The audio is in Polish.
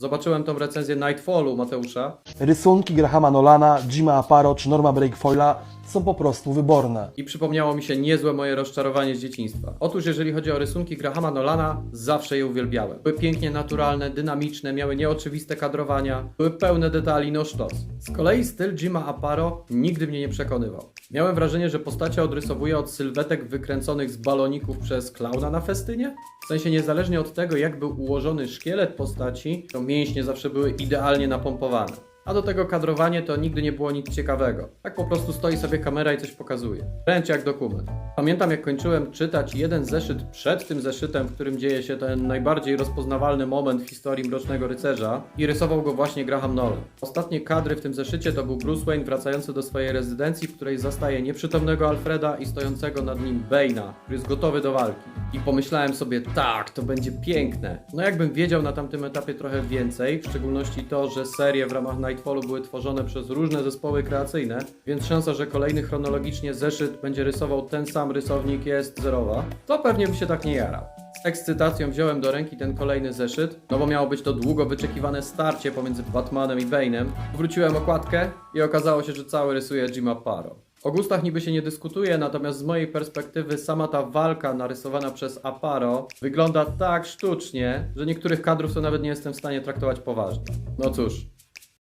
Zobaczyłem tą recenzję Nightfallu Mateusza Rysunki Grahama Nolana, Jima Aparo czy Norma Breakfoyla są po prostu wyborne. i przypomniało mi się niezłe moje rozczarowanie z dzieciństwa. Otóż jeżeli chodzi o rysunki Grahama Nolana, zawsze je uwielbiałem. Były pięknie naturalne, dynamiczne, miały nieoczywiste kadrowania, były pełne detali, no sztos. Z kolei styl Jima Aparo nigdy mnie nie przekonywał. Miałem wrażenie, że postacie odrysowuje od sylwetek wykręconych z baloników przez klauna na festynie? Sensie niezależnie od tego, jak był ułożony szkielet postaci, to mięśnie zawsze były idealnie napompowane. A do tego kadrowanie to nigdy nie było nic ciekawego. Tak po prostu stoi sobie kamera i coś pokazuje. Wręcz jak dokument. Pamiętam jak kończyłem czytać jeden zeszyt przed tym zeszytem, w którym dzieje się ten najbardziej rozpoznawalny moment w historii Mrocznego Rycerza i rysował go właśnie Graham Nolan. Ostatnie kadry w tym zeszycie to był Bruce Wayne wracający do swojej rezydencji, w której zastaje nieprzytomnego Alfreda i stojącego nad nim Bane'a, który jest gotowy do walki. I pomyślałem sobie, tak, to będzie piękne. No jakbym wiedział na tamtym etapie trochę więcej, w szczególności to, że serie w ramach Nightfallu były tworzone przez różne zespoły kreacyjne, więc szansa, że kolejny chronologicznie zeszyt będzie rysował ten sam rysownik jest zerowa, to pewnie bym się tak nie jarał. Z ekscytacją wziąłem do ręki ten kolejny zeszyt, no bo miało być to długo wyczekiwane starcie pomiędzy Batmanem i Bane'em. Wróciłem okładkę i okazało się, że cały rysuje Jima Paro. O gustach niby się nie dyskutuje, natomiast z mojej perspektywy sama ta walka narysowana przez Aparo wygląda tak sztucznie, że niektórych kadrów to nawet nie jestem w stanie traktować poważnie. No cóż,